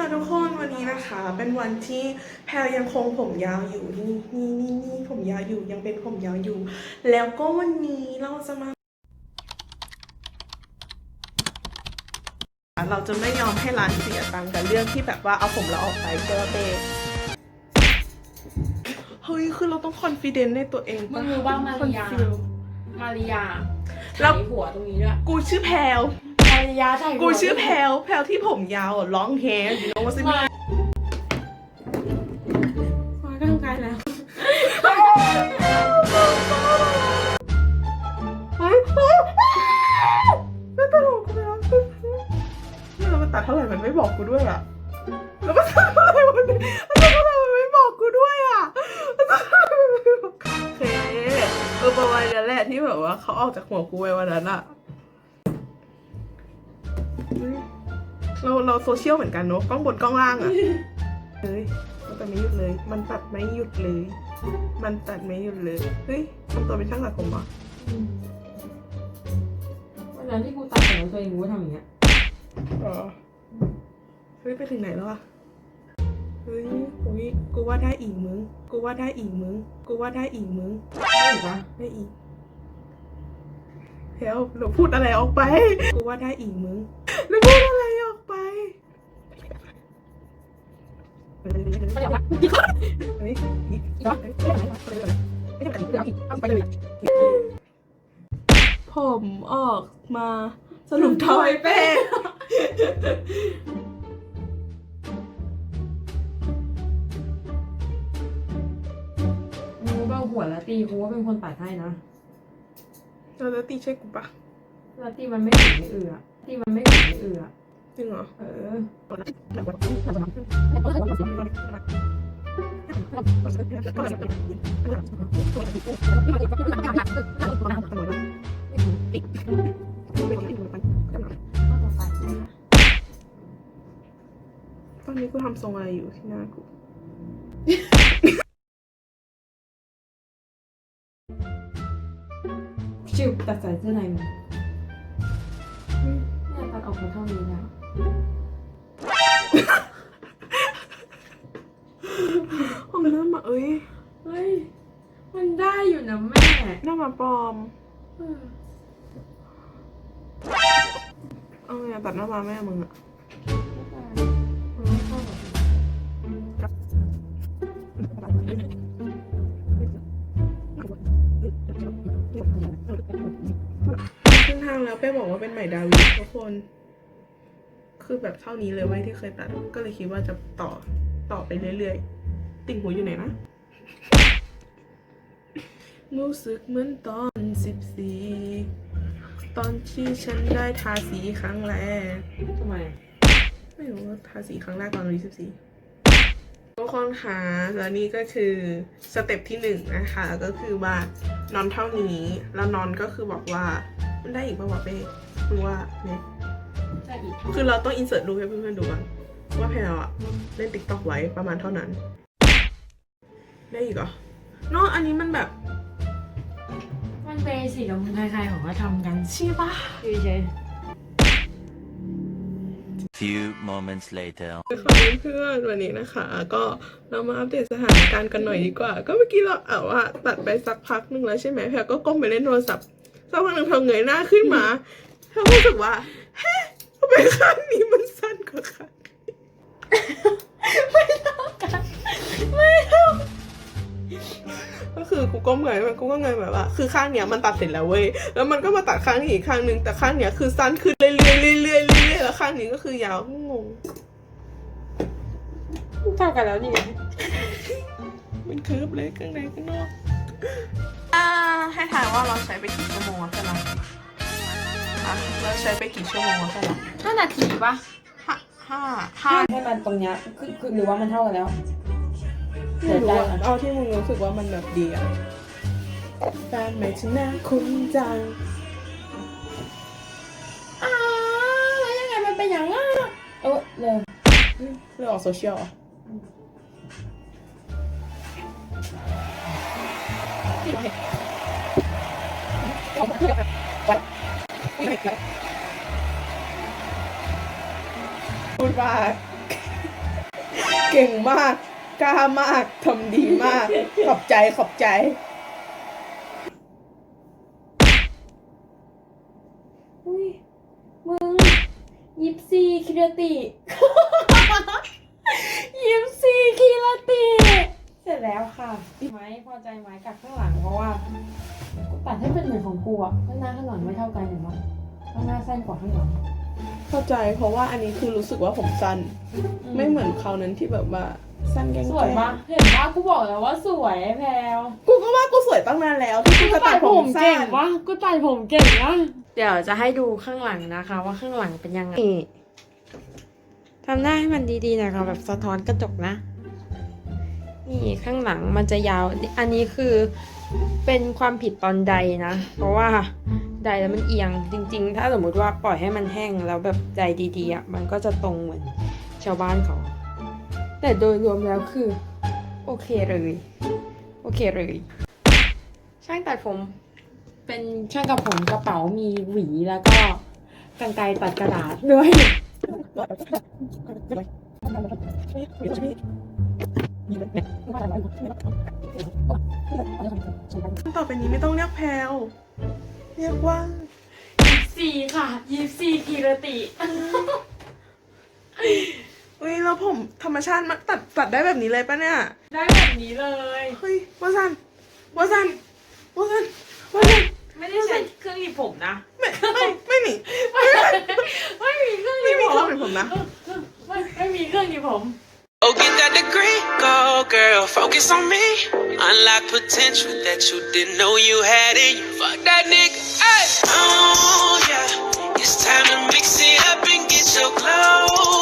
ค่ะทุกคนวันนี้นะคะ เป็นวันที่แพลยังคงผมยาวอยู่นี่นี่นี่นี่ผมยาวอยู่ยังเป็นผมยาวอยู่ แล้วก็วันนี้เราจะมา เราจะไม่ยอมให้ร้านเสียตังค์กับเรื่องที่แบบว่าเอาผมเราออกไปเจอเบเฮ้ยคือเราต้องคอนฟ idence ในตัวเองมึงรู้บ้างมาริยา Confuse มาริยาแล้ถ่ายวหัวตรงนี้ด้วยกูชื่อแพลวมาริ ยาถ่กูชื่อแพลวแพลวที่ผมยาวร้องเฮร์อยู่นว่าซิมามาก็ทำกายแล้วไม่ตลกแล้วแล้วมันตัดเท่าไหร่มันไม่บอกกูด้วยอะแล้วมันตัดเท่าไหร่มันมันตัดเท่าไหร่มันไม่บอกกูด้วยอะโอเคเออประมาณนั้นแหละที่แบบว่าเขาออกจากหัวกูไปวันนั้นอะ เราเราโซเชียลเหมือนกันเนอะกล้องบนกล้องล่างอะเลยมันตัดไม่หยุดเลย มันตัดไม่หยุดเลย มันตัดไม่หยุดเลยเฮ้ยทำตัวเป็นช่างตัดผมเหรอวันนั้นที่กูตัดผมตัวเองกูก็ทำอย่างเงี้ยอ๋อเฮ้ยไปถึงไหนแล้วอะเฮ้ยโอ้ยกูว่าได้อีกมึง กูว่าได้อีกมึง กูว่าได้อีกมึงได้หรือปะได้อีกเฮลหนูพูดอะไรออกไป กูว่าได้อีกมึงหนูพูดอะไรออกไป เฮ้ยผมออกมาสรุปทอยเป้มึงรู้ป่าหัวละตีกูว่าเป็นคนตัดให้นะเราจะตีใช่กูปะละตีมันไม่ถึงไม่เอือตีมันไม่ถึงไม่เอือจ ริงเหรอเออตอนนี้กูทำทรงอะไรอยู่ที่หน้ากูชิวตัดสายเสื้อในมึงเนี่ยตัดออกมาเท่านี้แล้ว ห้องน้ำมาเอ้ยเฮ้ย มันได้อยู่นะแม่หน้ามาปลอม เออเอาไงอะตัดหน้ามาแม่มึงอะมันไม่เข้ากับขึ้นทางแล้วเป้บอกว่าเป็นใหม่ดาวิทุกคน คือแบบเท่านี้เลยไว้ยที่เคยตัด ก็เลยคิดว่าจะต่อต่อไปเรื่อยๆ ติ่งหูอยู่ไหนนะรู้สึกเหมือนตอนสิบสี่ตอนที่ฉันได้ทาสีครั้งแรกทำไม ไม่รู้ว่าทาสีครั้งแรกตอนอายุสิบสี่ทุกคนคะแล้วนี่ก็คือสเต็ปที่หนึ่งนะคะ ก็คือว่านอนเท่านี้ แล้วนอนก็คือบอกว่า มันได้อีกป่าวะเป้รู้ว่าเนี่ยใช่อีก คือเราต้องอินเสิร์ตรูปให้เพื่อนๆดูก่อนว่าแพลวอะเล่นติ๊กต็อกไว้ประมาณเท่านั้น ได้อีกเหรอเนอะอันนี้มันแบบมันเบสิกกับมึงใครๆของก็ทำกันใช่ปะเฉย Few moments later. ขอบคุณเพื่อนวันนี้นะคะ ก็เรามาอัปเดตสถานการณ์กันหน่อยดีกว่า ก็เมื่อกี้เราเอาว่าตัดไปสักพักหนึ่งแล้วใช่ไหมแพลก็ก้มไปเล่นโทรศัพท์สักพักหนึ่งเธอเงยหน้าขึ้นมาเธอรู้สึกว่าเฮ้ทำไม ข้างนี้มันสั้นกว่าข้างก็คือกูก้มเงยมันกูก็เงยแบบว่า คือข้างเนี้ยมันตัดเสร็จแล้วเว้ยแล้วมันก็มาตัดข้างนี้อีกข้างนึงแต่ข้างเนี้ยคือสั้นขึ้นเรื่อยๆเรื่อยๆเรื่อยๆแล้วข้างนี้ก็คือยาวงงๆเท่ากันแล้วนี่ไงมันเคิร์ฟเลยข้างในข้างนอกอ่าให้ถ่ายว่าเราใช้ไปกี่ชั่วโมงแล้วกั นล่ะอะเราใช้ไปกี่ชั่วโมงแล้วกันล่ะห้านาทีปะห้าห้าห้าให้มันตรงเนี้ยคือคือหรือว่ามันเท่ากันแล้วไม่รู้อะเอาที่มึงรู้สึกว่ามันแบบดีอะแฟนใหม่ฉันน่าคุ้นจังอ้าวแล้วยังไงมันเป็นอย่างอะเออเลยเรื่องออกโซเชียลเหรอ พูดว่าเก่งมาก กล้ามาก ทำดีมาก ขอบใจ ขอบใจ อุ้ย มึงยิปซีคิรติ ค่ะไหมพอใจไหมกับข้างหลังเพราะว่ากูตัดให้เป็นเหมือนของกูอะข้างหน้าข้างหลังไม่เท่ากันเห็นปะข้างหน้าสั้นกว่าข้างหลังเข้าใจเพราะว่าอันนี้คือรู้สึกว่าผมสั้น ไม่เหมือนเขานั้นที่แบบว่าสั้นแกล้งสวยปะเห็นปะกูบอกแล้วว่าสวยไอ้แพลวกูก็ว่ากูสวยตั้งนานแล้วที่กูจะตัดผมสั้เก่งนวะกูตัดผมเก่งวะเดี๋ยวจะให้ดูข้างหลังนะคะ ว่าข้างหลังเป็นยังไงทำหน้าให้มันดีๆหน่อยค่ะแบบสะท้อนกระจกนะ นี่ข้างหลังมันจะยาว อันนี้คือเป็นความผิดตอนใดนะ เพราะว่าใดแล้วมันเอียง จริง ๆ ถ้าสมมุติว่าปล่อยให้มันแห้งแล้วแบบใดดีๆอะมันก็จะตรงเหมือนชาวบ้านเขา แต่โดยรวมแล้วคือ โอเคเลย โอเคเลย ช่างตัดผม เป็นช่างกับผมกระเป๋ามีหวีแล้วก็กรรไกรตัดกระดาษด้วย ต่อไปนี้ไม่ต้องเรียกแพลวเรียกว่ายิปซีค่ะยิปซีกีรติอุ้ยแล้วผมธรรมชาติมันตัดตัดได้แบบนี้เลยปะเนี่ย ได้แบบนี้เลยเฮ้ยวาซันวาซันวาซันวาซันไม่ได้ใช้เครื่องหนีบผมนะไม่ไม่ไม่มีไม่มีเครื่องหนีไม่บมีผเครื่องมหนีบผมนะไม่ไม่มีเครื่องหนีบผม Oh, get that degree, go girl, focus on me. Unlock potential that you didn't know you had in you. Fuck that nigga, hey. Oh yeah, it's time to mix it up and get your glow